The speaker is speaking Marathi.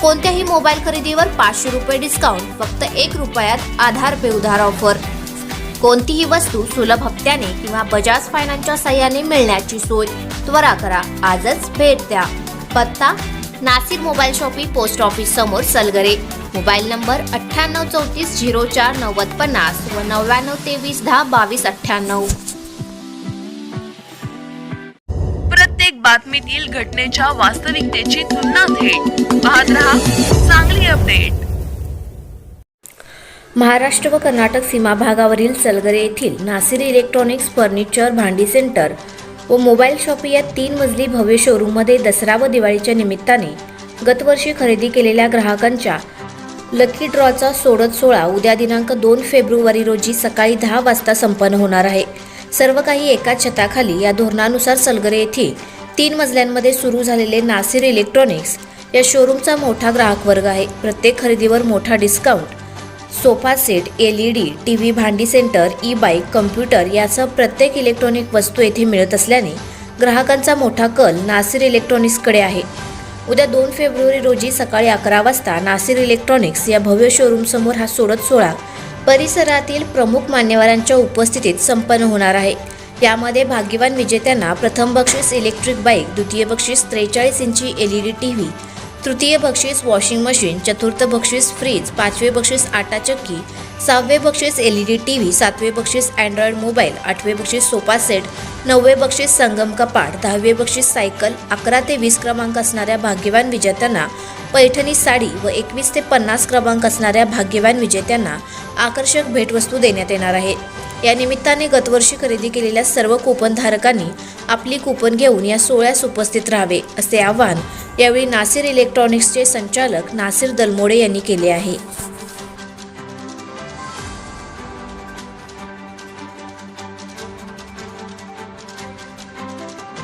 कोणत्याही मोबाईल खरेदीवर पाचशे रुपये डिस्काउंट फक्त एक रुपयात आधार पे उधार ऑफर कोणतीही वस्तू सुलभ हप्त्याने किंवा बजाज फायनान्सच्या सहाय्याने मिळण्याची सोय त्वरा करा. आजच भेट द्या. पत्ता Nashik mobile shoppe post office समोर सलगरे. मोबाईल नंबर अठ्ठ्याण्णव चौतीस झिरो चार नव्वद पन्नास व नव्याण्णव तेवीस दहा बावीस अठ्ठ्याण्णव. बातमीतील घटनेच्या वास्तविकतेची तुलना थेट. पाहत रहा चांगली अपडेट. महाराष्ट्र व कर्नाटक सीमा भागावरील सलगरे येथील नासिर इलेक्ट्रॉनिक्स फर्निचर भांडी सेंटर व मोबाईल शॉप या तीन मजली भव्य शोरूममध्ये दसरा व दिवाळीच्या निमित्ताने गतवर्षी खरेदी केलेल्या ग्राहकांच्या लकी ड्रॉचा सोडत सोळा उद्या दिनांक दोन फेब्रुवारी रोजी सकाळी दहा वाजता संपन्न होणार आहे. सर्व काही एकाच छताखाली या धोरणानुसार सलगरे येथील तीन मजल्यांमध्ये सुरू झालेले नासिर इलेक्ट्रॉनिक्स या शोरूमचा मोठा ग्राहक वर्ग आहे. प्रत्येक खरेदीवर मोठा discount sofa set L E D T V भांडी सेंटर ई बाईक कम्प्युटर यासह प्रत्येक इलेक्ट्रॉनिक वस्तू येथे मिळत असल्याने ग्राहकांचा मोठा कल नासिर इलेक्ट्रॉनिक्सकडे आहे. उद्या दोन फेब्रुवारी रोजी सकाळी अकरा वाजता नासिर इलेक्ट्रॉनिक्स या भव्य शोरूमसमोर हा सोडत सोहळा परिसरातील प्रमुख मान्यवरांच्या उपस्थितीत संपन्न होणार आहे. यामध्ये भाग्यवान विजेत्यांना प्रथम बक्षीस इलेक्ट्रिक बाईक द्वितीय बक्षीस त्रेचाळीस इंची L E D T V तृतीय बक्षीस वॉशिंग मशीन चतुर्थ बक्षीस फ्रीज पाचवे बक्षीस आटा चक्की सहावे बक्षीस L E D T V सातवे बक्षीस अँड्रॉइड मोबाईल आठवे बक्षीस सोफा सेट नववे बक्षीस संगम कपाट दहावे बक्षीस सायकल अकरा ते वीस क्रमांक असणाऱ्या भाग्यवान विजेत्यांना पैठणी साडी व एकवीस ते पन्नास क्रमांक असणाऱ्या भाग्यवान विजेत्यांना आकर्षक भेटवस्तू देण्यात येणार आहे. या निमित्ताने गतवर्षी खरेदी केलेल्या सर्व कुपनधारकांनी आपली कुपन घेऊन या सोहळ्यास उपस्थित राहावे असे आवाहन यावेळी नासिर इलेक्ट्रॉनिक्सचे संचालक नासिर दलमोडे यांनी केले आहे.